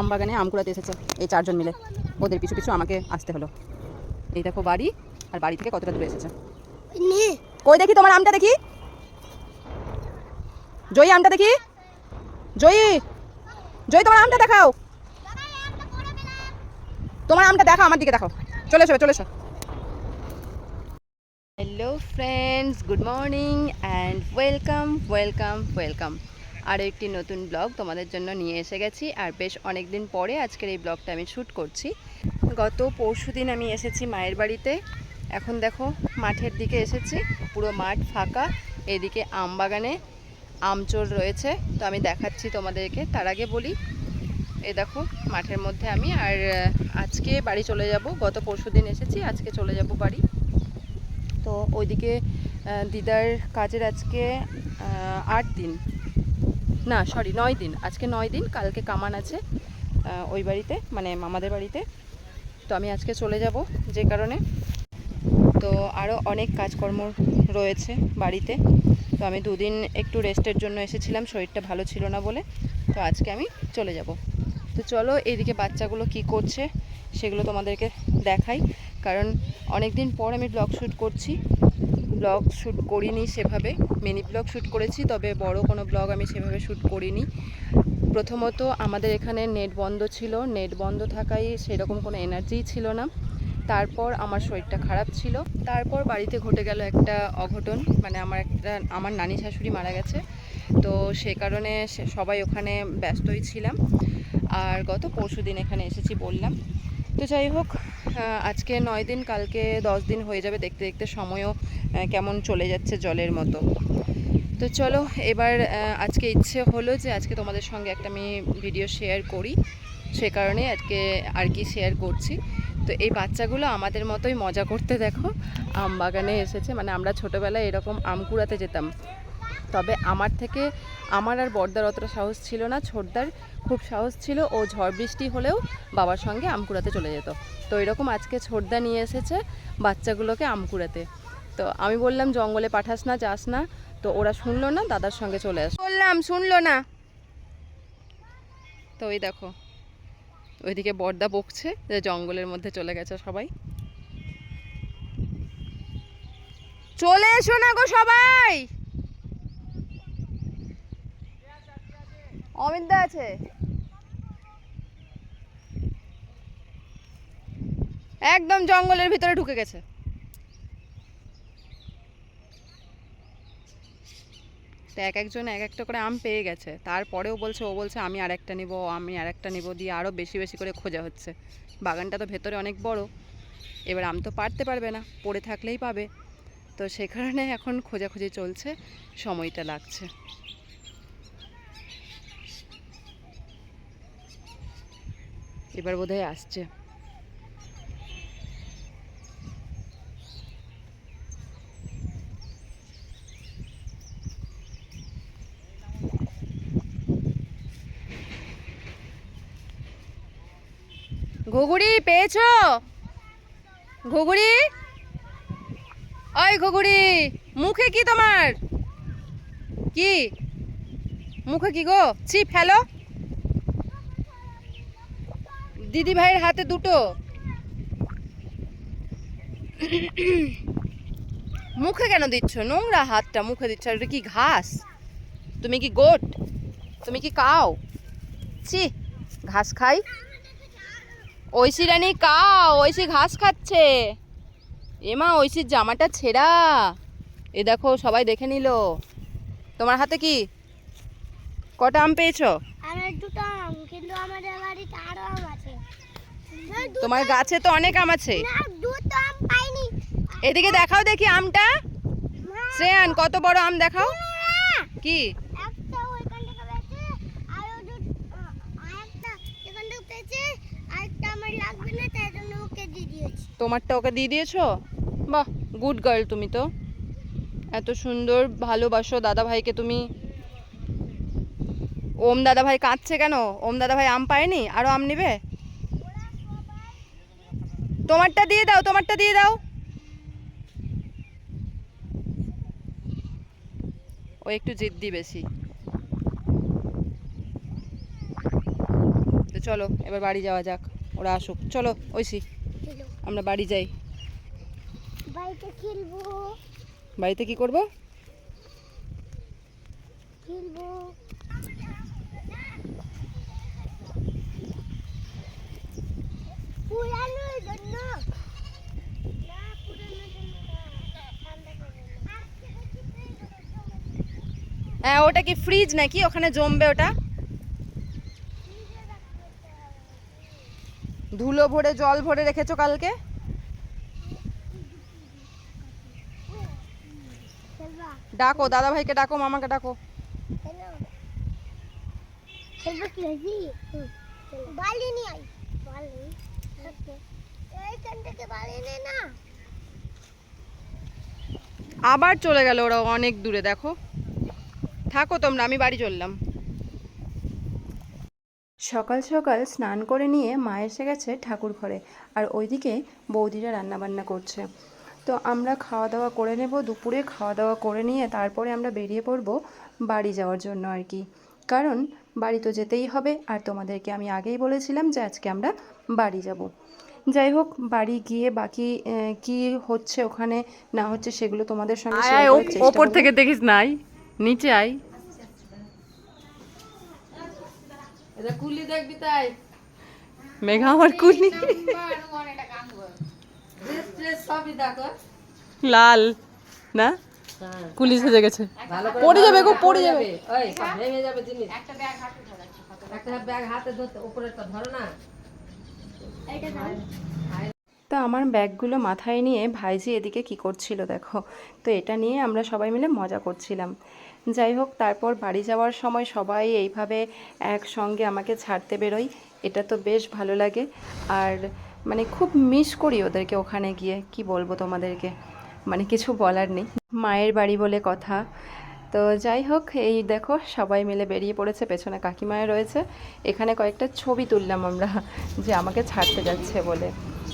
আম বাগানে আম কুড়াতে এসেছে। এই চারজন মিলে। ওদের পিছু পিছু আমাকে আসতে হলো। এই দেখো বাড়ি আর বাড়ি থেকে কতটা দূরে এসেছে। নে। কই দেখি তোমার আমটা দেখি? জয়ী আমটা দেখি? জয়ী! জয়ী তোমার আমটা দেখাও। তোমার আমটা দেখাও আমার দিকে দেখাও। চলে এসো চলে এসো। Hello friends good morning and welcome welcome welcome আরও একটি নতুন ব্লগ তোমাদের জন্য নিয়ে এসে গেছি। আর বেশ অনেক দিন পরে আজকের এই ব্লগটা আমি শ্যুট করছি। গত পরশু দিন আমি এসেছি মায়ের বাড়িতে। এখন দেখো মাঠের দিকে এসেছি, পুরো মাঠ ফাঁকা, এদিকে আম বাগানে আমচোর রয়েছে। তো আমি দেখাচ্ছি তোমাদেরকে, তার আগে বলি, এ দেখো মাঠের মধ্যে আমি। আর আজকে বাড়ি চলে যাব, গত পরশু দিন এসেছি, আজকে চলে যাব বাড়ি। তো ওইদিকে দিদার কাজের আজকে আট দিন। না সরি নয় দিন। আজকে নয় দিন, কালকে কামান আছে ওই বাড়িতে মানে মামাদের বাড়িতে। তো আমি আজকে চলে যাব যে কারণে। তো আরও অনেক কাজকর্ম রয়েছে বাড়িতে। তো আমি দুদিন একটু রেস্টের জন্য এসেছিলাম, শরীরটা ভালো ছিল না বলে। তো আজকে আমি চলে যাব। তো চলো, এইদিকে বাচ্চাগুলো কি করছে, সেগুলো তোমাদেরকে দেখাই। কারণ অনেক দিন পর আমি ব্লগ শ্যুট করছি। ব্লগ শ্যুট করিনি সেভাবে মিনি ব্লগ শ্যুট করেছি, তবে বড় কোনো ব্লগ আমি সেভাবে শ্যুট করিনি। প্রথমত আমাদের এখানে নেট বন্ধ ছিল নেট বন্ধ থাকায় সেরকম কোনো এনার্জিই ছিল না। তারপর আমার শরীরটা খারাপ ছিল। তারপর বাড়িতে ঘটে গেল একটা অঘটন মানে আমার একটা, আমার নানি শাশুড়ি মারা গেছে। তো সে কারণে সবাই ওখানে ব্যস্তই ছিলাম। আর গত পরশু দিন এখানে এসেছি বললাম। তো যাই হোক আজকে নয় দিন, কালকে দশ দিন হয়ে যাবে দেখতে দেখতে সময়ও কেমন চলে যাচ্ছে জলের মতো। তো চলো, এবার আজকে ইচ্ছে হলো যে আজকে তোমাদের সঙ্গে একটা আমি ভিডিও শেয়ার করি। সে কারণে আজকে আর কি শেয়ার করছি। তো এই বাচ্চাগুলো আমাদের মতোই মজা করতে দেখো। আম বাগানে এসেছে মানে আমরা ছোটোবেলায় এরকম আম কুড়াতে যেতাম। তবে আমার থেকে আমার আর বর্দার অতটা সাহস ছিল না, ছোটদার খুব সাহস ছিল, ও ঝড় বৃষ্টি হলেও বাবার সঙ্গে আম কুড়াতে চলে যেত। তো এরকম আজকে ছোটদা নিয়ে এসেছে বাচ্চাগুলোকে আম কুড়াতে তো আমি বললাম, জঙ্গলে পাঠাস না, যাস না। তো ওরা শুনলো না, দাদার সঙ্গে চলে আস বললাম, শুনলো না। তো ওই দেখো, ওইদিকে বর্দা বকছে যে জঙ্গলের মধ্যে চলে গেছে সবাই। চলে এসো না গো সবাই! অমিতদা আছে? একদম জঙ্গলের ভিতরে ঢুকে গেছে। তো এক একজন এক একটা করে আম পেয়ে গেছে। তারপরেও বলছে, ও বলছে, আমি আর একটা নিবো আমি আর একটা নিবো দিয়ে আরও বেশি বেশি করে খোঁজা হচ্ছে। বাগানটা তো ভেতরে অনেক বড়। এবার আম তো পারতে পারবে না, পড়ে থাকলেই পাবে। তো সে কারণে এখন খোঁজাখুঁজি চলছে, সময়টা লাগছে। এবার বোধহয় আসছে। ঘুঘুড়ি, পেয়েছ? ঘুগুড়ি ওই ঘুগুড়ি মুখে কি তোমার? কি? মুখে কি গো? ছি ফেলো। দিদি ভাইয়ের হাতে দুটো। মুখে কেন দিচ্ছ? নোংরা হাতটা মুখে দিচ্ছ। এটা কি ঘাস? তুমি কি গোট? তুমি কি কাও? ছি, ঘাস খাই। ঐশী রানী কাও, ঐশী ঘাস খাচ্ছে। এমা ঐশীর জামাটা ছেঁড়া। এ দেখো, সবাই দেখে নিল। তোমার হাতে কি? কটা আম পেয়েছ আমার দুটো আম কিন্তু আমাদের বাড়িতে আরও আম আছে না, দু- তোমার গাছে তো অনেক আম আছে। এদিকে দেখাও দেখি আমটা। শ্রেয়ান কত বড় আম দেখাও। কি? তোমারটা ওকে দিয়ে দিয়েছ? বাহ গুড গার্ল তুমি তো। এত সুন্দর ভালোবাসো দাদা ভাইকে তুমি। ওম দাদা ভাই কাঁদছে কেন? ওম দাদা ভাই আম পায়নি? আরও আম নেবে? তোমারটা দিয়ে দাও তোমারটা দিয়ে দাও। ও একটু জিদ্দি বেশি। তো চলো এবার বাড়ি যাওয়া যাক ওরা আসুক। চলো ঐশী আমরা বাড়ি যাই। বাড়িতে খেলব। বাড়িতে কি করব? খেলব পুরানোর জন্য না পুরানোর জন্য না। ঠান্ডা করবে না। হ্যাঁ ওটা কি ফ্রিজ নাকি? ওখানে জমবে ওটা। ধুলো ভরে, জল ভরে রেখেছো কালকে? ডাকো দাদা ভাইকে ডাকো, মামাকে ডাকো। আবার চলে গেল ওরা অনেক দূরে, দেখো। থাকো তোমরা আমি বাড়ি চললাম। সকাল সকাল স্নান করে নিয়ে মা এসে গেছে ঠাকুর ঘরে আর ওইদিকে বৌদিরা রান্নাবান্না করছে। তো আমরা খাওয়া দাওয়া করে নেব দুপুরে খাওয়া দাওয়া করে নিয়ে তারপরে আমরা বেরিয়ে পড়ব বাড়ি যাওয়ার জন্য আর কি। কারণ বাড়ি তো যেতেই হবে আর তোমাদেরকে আমি আগেই বলেছিলাম যে আজকে আমরা বাড়ি যাব। যাই হোক বাড়ি গিয়ে বাকি কি হচ্ছে ওখানে না হচ্ছে সেগুলো তোমাদের সঙ্গে ওপর থেকে দেখিস নাই। নিচে আই কুলি দেখবি তাই? মেঘা আমার কুলি। দেখো লাল না? কুলি সেজে গেছে। পড়ে যাবে গো, পড়ে যাবে। ওই ভেঙে যাবে জিনিস। একটা ব্যাগ হাতে ধরো একটা ব্যাগ হাতে ধরতে উপরেরটা ধরো না। এটা দাও তো আমার ব্যাগগুলো মাথায় নিয়ে ভাইজি এদিকে কি করছিল দেখো। তো এটা নিয়ে আমরা সবাই মিলে মজা করছিলাম। যাই হোক, তারপর বাড়ি যাওয়ার সময় সবাই এইভাবে একসঙ্গে আমাকে ছাড়তে বেরোই। এটা তো বেশ ভালো লাগে। আর মানে খুব মিস করি ওদেরকে ওখানে গিয়ে। কি বলব তোমাদেরকে? মানে কিছু বলার নেই। মায়ের বাড়ি বলে কথা। তো যাই হোক, এই দেখো, সবাই মিলে বেরিয়ে পড়েছে, পেছনে কাকিমায় রয়েছে। এখানে কয়েকটা ছবি তুললাম আমরা, যে আমাকে ছাড়তে যাচ্ছে বলে।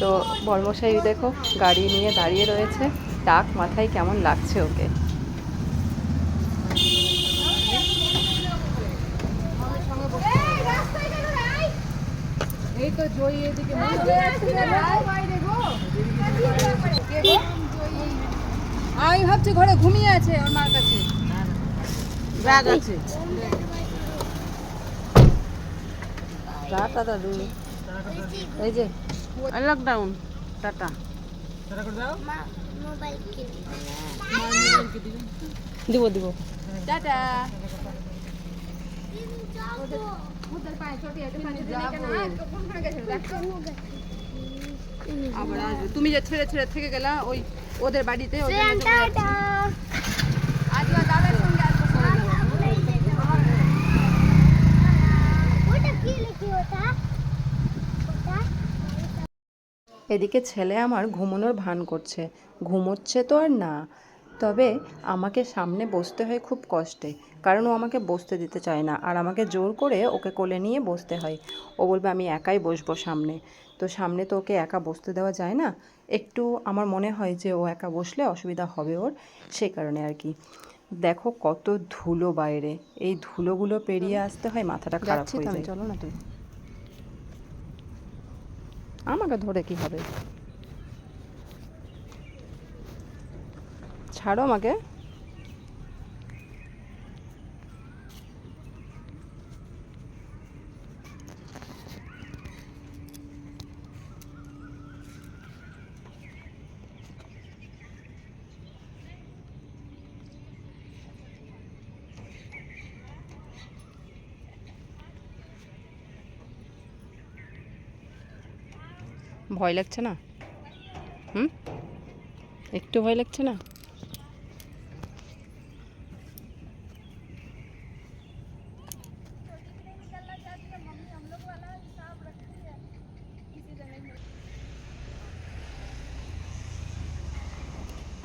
তো বর্মশাই দেখো, গাড়ি নিয়ে দাঁড়িয়ে রয়েছে। টাক মাথায় কেমন লাগছে ওকে। এই তো জয়ী এদিকে আমি ভাবছি ঘরে ঘুমিয়ে আছে ওর মার কাছে ব্যাগ আছে টাটা দাদু এই যে লকডাউন টাটা দিব দিব টাটা আবার আসবে তুমি যে ছেড়ে ছেড়ে থেকে গেলা ওই ওদের বাড়িতে আজকে দাদার সঙ্গে এদিকে ছেলে আমার ঘুমানোর ভান করছে। ঘুমোচ্ছে তো আর না। তবে আমাকে সামনে বসতে হয় খুব কষ্টে। কারণ ও আমাকে বসতে দিতে চায় না। আর আমাকে জোর করে ওকে কোলে নিয়ে বসতে হয়। ও বলবে আমি একাই বসবো সামনে। তো সামনে তো ওকে একা বসতে দেওয়া যায় না। একটু আমার মনে হয় যে ও একা বসলে অসুবিধা হবে ওর সেই কারণে আর কি। দেখো কত ধুলো বাইরে। এই ধুলোগুলো পেরিয়ে আসতে হয় মাথাটা খারাপ হয়ে যায়। চলো না তুমি আমাকে ধরে কি হবে? ছাড়ো আমাকে। ভয় লাগছে না? হুম? একটু ভয় লাগছে না?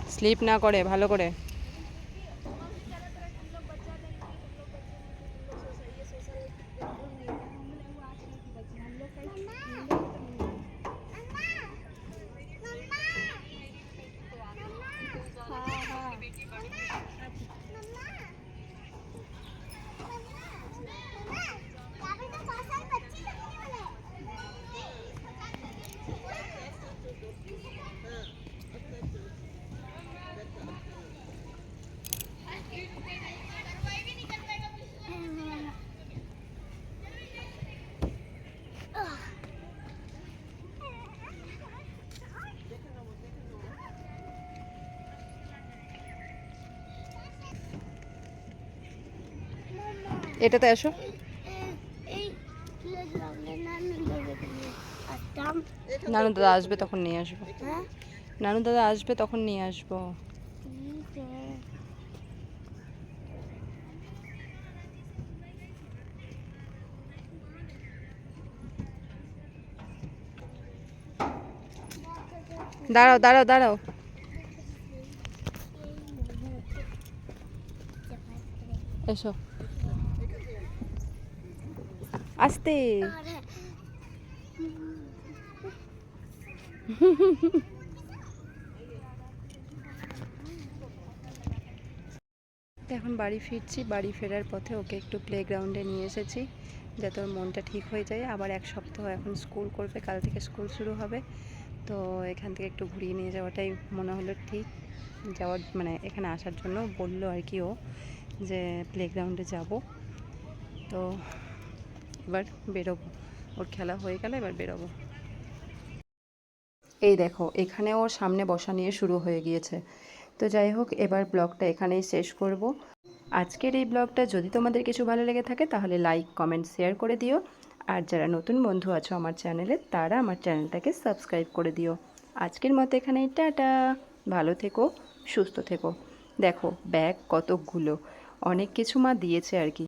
স্লিপ না করে ভালো করে। এটাতে লাগলে নানু দাদা আসবে তখন নিয়ে আসব। নানু দাদা আসবে তখন নিয়ে আসব। দাঁড়াও দাঁড়াও দাঁড়াও। এসো। আস্তে। এখন বাড়ি ফিরছি, বাড়ি ফেরার পথে ওকে একটু প্লেগ্রাউন্ডে নিয়ে এসেছি, যাতে ওর মনটা ঠিক হয়ে যায়। আবার এক সপ্তাহ এখন স্কুল করবে, কাল থেকে স্কুল শুরু হবে। তো এখান থেকে একটু ঘুরিয়ে নিয়ে যাওয়াটাই মনে হলো ঠিক। যাওয়ার মানে এখানে আসার জন্য বলল আর কি ও যে প্লেগ্রাউন্ডে যাব। তো এবার বেরোবো। ওর খেলা হয়ে গেলে এবার বেরোবো। এই দেখো, এখানে ওর সামনে বসা নিয়ে শুরু হয়ে গিয়েছে। তো যাই হোক, এবার ব্লগটা এখানেই শেষ করব। আজকের এই ব্লগটা যদি তোমাদের কিছু ভালো লেগে থাকে, তাহলে লাইক, কমেন্ট, শেয়ার করে দিও। আর যারা নতুন বন্ধু আছো আমার চ্যানেলে, তারা আমার চ্যানেলটাকে সাবস্ক্রাইব করে দিও। আজকের মতো এখানেই টাটা। ভালো থেকো, সুস্থ থেকো। দেখো, ব্যাগ কতকগুলো অনেক কিছু মা দিয়েছে আর কি।